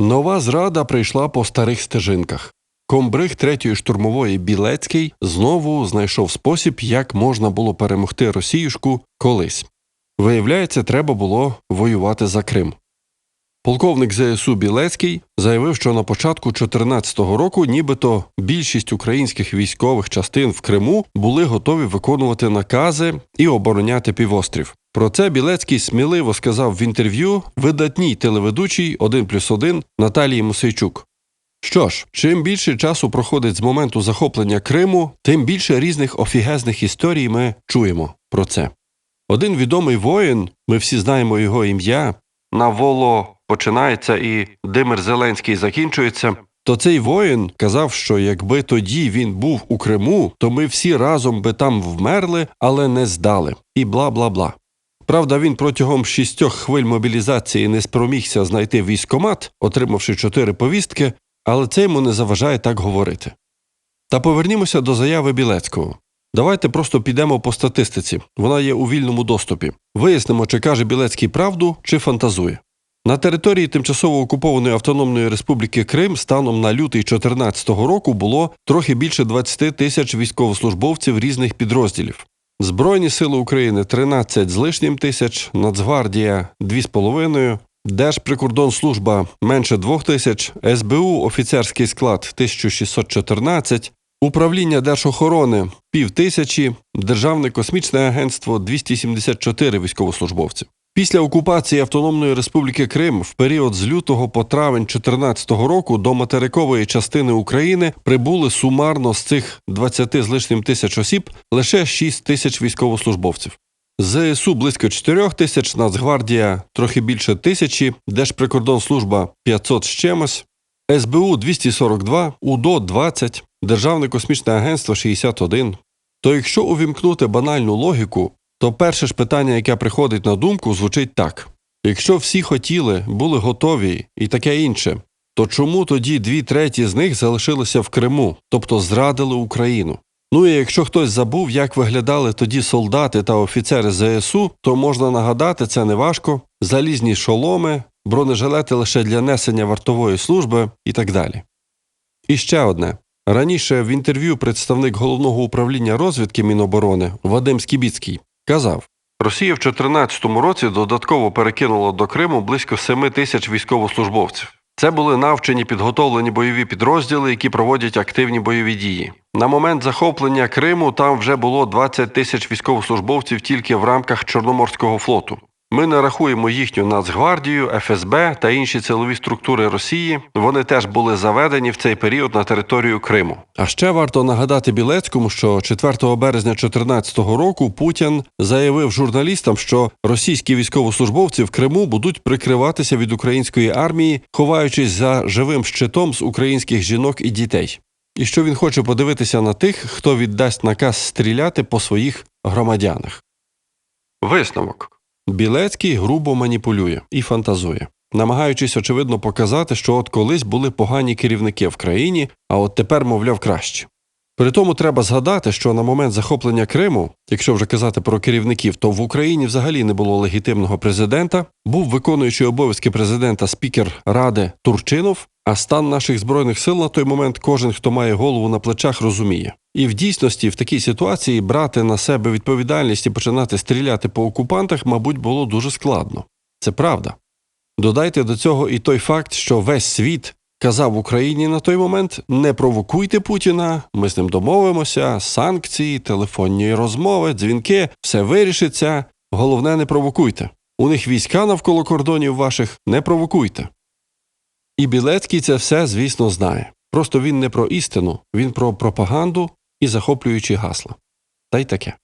Нова зрада прийшла по старих стежинках. Комбриг третьої штурмової Білецький знову знайшов спосіб, як можна було перемогти Росіюшку колись. Виявляється, треба було воювати за Крим. Полковник ЗСУ Білецький заявив, що на початку 2014 року нібито більшість українських військових частин в Криму були готові виконувати накази і обороняти півострів. Про це Білецький сміливо сказав в інтерв'ю видатній телеведучій 1 плюс 1 Наталії Мосейчук. Що ж, чим більше часу проходить з моменту захоплення Криму, тим більше різних офігезних історій ми чуємо про це. Один відомий воїн, ми всі знаємо його ім'я, на воло починається і Димир Зеленський закінчується. То цей воїн казав, що якби тоді він був у Криму, то ми всі разом би там вмерли, але не здали, і бла бла бла. Правда, він протягом шістьох хвиль мобілізації не спромігся знайти військомат, отримавши чотири повістки, але це йому не заважає так говорити. Та повернімося до заяви Білецького. Давайте просто підемо по статистиці. Вона є у вільному доступі. Вияснимо, чи каже Білецький правду, чи фантазує. На території тимчасово окупованої Автономної Республіки Крим станом на лютий 2014 року було трохи більше 20 тисяч військовослужбовців різних підрозділів. Збройні сили України 13 з лишнім тисяч, Нацгвардія 2,5, Держприкордонслужба менше 2 тисяч, СБУ офіцерський склад 1614, Управління Держохорони пів тисячі, Державне космічне агентство 274 військовослужбовці. Після окупації Автономної Республіки Крим в період з лютого по травень 2014 року до материкової частини України прибули сумарно з цих 20 з лишнім тисяч осіб лише 6 тисяч військовослужбовців. ЗСУ близько 4 тисяч, Нацгвардія трохи більше тисячі, Держприкордонслужба 500 з чимось, СБУ 242, УДО 20, Державне космічне агентство 61. То якщо увімкнути банальну логіку, то перше ж питання, яке приходить на думку, звучить так: якщо всі хотіли, були готові і таке інше, то чому тоді дві треті з них залишилися в Криму, тобто зрадили Україну? Ну і якщо хтось забув, як виглядали тоді солдати та офіцери ЗСУ, то можна нагадати це неважко: залізні шоломи, бронежилети лише для несення вартової служби і так далі. І ще одне. Раніше в інтерв'ю представник головного управління розвідки Міноборони Вадим Скібіцький казав: Росія в 2014 році додатково перекинула до Криму близько 7 тисяч військовослужбовців. Це були навчені підготовлені бойові підрозділи, які проводять активні бойові дії. На момент захоплення Криму там вже було 20 тисяч військовослужбовців тільки в рамках Чорноморського флоту. Ми не рахуємо їхню Нацгвардію, ФСБ та інші силові структури Росії. Вони теж були заведені в цей період на територію Криму. А ще варто нагадати Білецькому, що 4 березня 2014 року Путін заявив журналістам, що російські військовослужбовці в Криму будуть прикриватися від української армії, ховаючись за живим щитом з українських жінок і дітей. І що він хоче подивитися на тих, хто віддасть наказ стріляти по своїх громадянах. Висновок. Білецький грубо маніпулює і фантазує, намагаючись, очевидно, показати, що от колись були погані керівники в країні, а от тепер, мовляв, краще. При тому треба згадати, що на момент захоплення Криму, якщо вже казати про керівників, то в Україні взагалі не було легітимного президента, був виконуючий обов'язки президента спікер Ради Турчинов, а стан наших збройних сил на той момент кожен, хто має голову на плечах, розуміє. І в дійсності в такій ситуації брати на себе відповідальність і починати стріляти по окупантах, мабуть, було дуже складно. Це правда. Додайте до цього і той факт, що весь світ казав Україні на той момент: не провокуйте Путіна, ми з ним домовимося, санкції, телефонні розмови, дзвінки, все вирішиться. Головне, не провокуйте. У них війська навколо кордонів ваших не провокуйте. І Білецький це все, звісно, знає. Просто він не про істину, він про пропаганду і захоплюючі гасла. Та й таке.